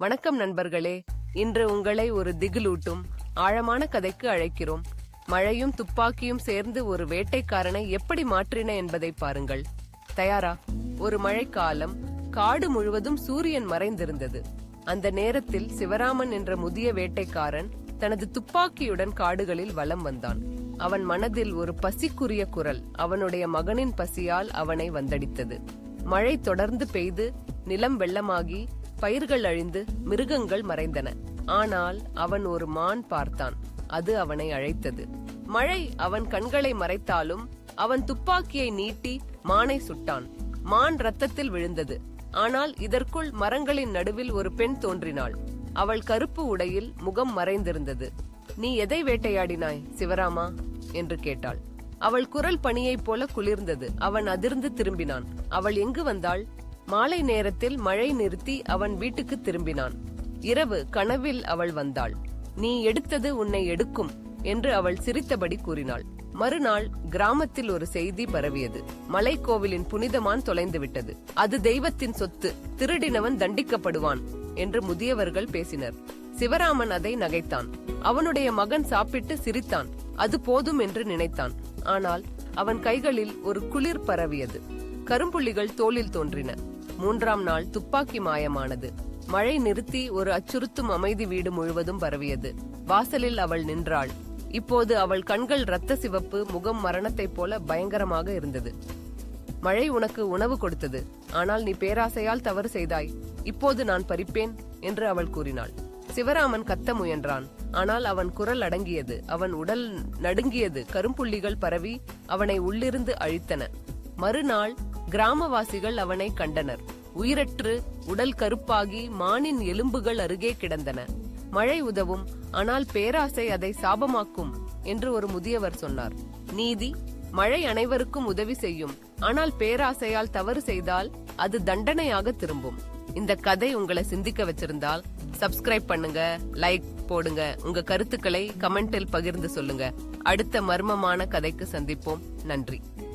வணக்கம் நண்பர்களே. இன்று உங்களை ஒரு திகிலூட்டும் ஆழமான கதைக்கு அழைக்கிறோம். மழையும் துப்பாக்கியும் சேர்ந்து ஒரு வேட்டைக்காரனை எப்படி மாற்றின என்பதை பாருங்கள். தயாரா ஒரு மழைக்காலம் காடு முழுவதும் சூரியன் மறைந்திருந்தது. அந்த நேரத்தில் சிவராமன் என்ற முதிய வேட்டைக்காரன் தனது துப்பாக்கியுடன் காடுகளில் வலம் வந்தான். அவன் மனதில் ஒரு பசிக்குரிய குரல் அவனுடைய மகனின் பசியால் அவனை வந்தடித்தது. மழை தொடர்ந்து பெய்து நிலம் வெள்ளமாகி பயிர்கள் அழிந்து மிருகங்கள் மறைந்தன. ஆனால் அவன் ஒரு மான் பார்த்தான். அது அவனை அழைத்தது. மழை அவன் கண்களை மறைத்தாலும் அவன் துப்பாக்கியை நீட்டி மானை சுட்டான். மான் ரத்தத்தில் விழுந்தது. ஆனால் இதற்குள் மரங்களின் நடுவில் ஒரு பெண் தோன்றினாள். அவள் கருப்பு உடையில் முகம் மறைந்திருந்தது. நீ எதை வேட்டையாடினாய் சிவராமா? என்று கேட்டாள். அவள் குரல் பணியைப் போல குளிர்ந்தது. அவன் அதிர்ந்து திரும்பினான். அவள் எங்கு வந்தாள்? மாலை நேரத்தில் மழை நிறுத்தி அவன் வீட்டுக்கு திரும்பினான். இரவு கனவில் அவள் வந்தாள். நீ எடுத்தது உன்னை எடுக்கும் என்று அவள் சிரித்தபடி கூறினாள். மறுநாள் கிராமத்தில் ஒரு செய்தி பரவியது. மலைக்கோவிலின் புனிதமான் தொலைந்துவிட்டது. அது தெய்வத்தின் சொத்து. திருடினவன் தண்டிக்கப்படுவான் என்று முதியவர்கள் பேசினர். சிவராமன் அதை நகைத்தான். அவனுடைய மகன் சாப்பிட்டு சிரித்தான். அது போதும் என்று நினைத்தான். ஆனால் அவன் கைகளில் ஒரு குளிர் பரவியது. கரும்புள்ளிகள் தோளில் தோன்றின. மூன்றாம் நாள் துப்பாக்கி மாயமானது. மழை நிறுத்தி ஒரு அச்சுறுத்தும் அமைதி வீடு முழுவதும் பரவியது. வாசலில் அவள் நின்றாள். இப்போது அவள் கண்கள் இரத்த சிவப்பு முகம் மரணத்தைப் போல பயங்கரமாக இருந்தது. மழை உனக்கு உணவு கொடுத்தது. ஆனால் நீ பேராசையால் தவறு செய்தாய். இப்போது நான் பறிப்பேன் என்று அவள் கூறினாள். சிவராமன் கத்த முயன்றான். ஆனால் அவன் குரல் அடங்கியது. அவன் உடல் நடுங்கியது. கரும்புள்ளிகள் பரவி அவனை உள்ளிருந்து அழித்தன. மறுநாள் கிராமவாசிகள் அவனை கண்டனர். உயிரற்று உடல் கருப்பாகி மானின் எலும்புகள் அருகே கிடந்தன. மழை உதவும் ஆனால் பேராசை அதை சாபமாக்கும் என்று ஒரு முதியவர் சொன்னார். நீதி மழை அனைவருக்கும் உதவி செய்யும். ஆனால் பேராசையால் தவறு செய்தால் அது தண்டனையாக திரும்பும். இந்த கதை உங்களை சிந்திக்க வச்சிருந்தால் சப்ஸ்கிரைப் பண்ணுங்க லைக் போடுங்க. உங்க கருத்துக்களை கமெண்டில் பகிர்ந்து சொல்லுங்க. அடுத்த மர்மமான கதைக்கு சந்திப்போம். நன்றி.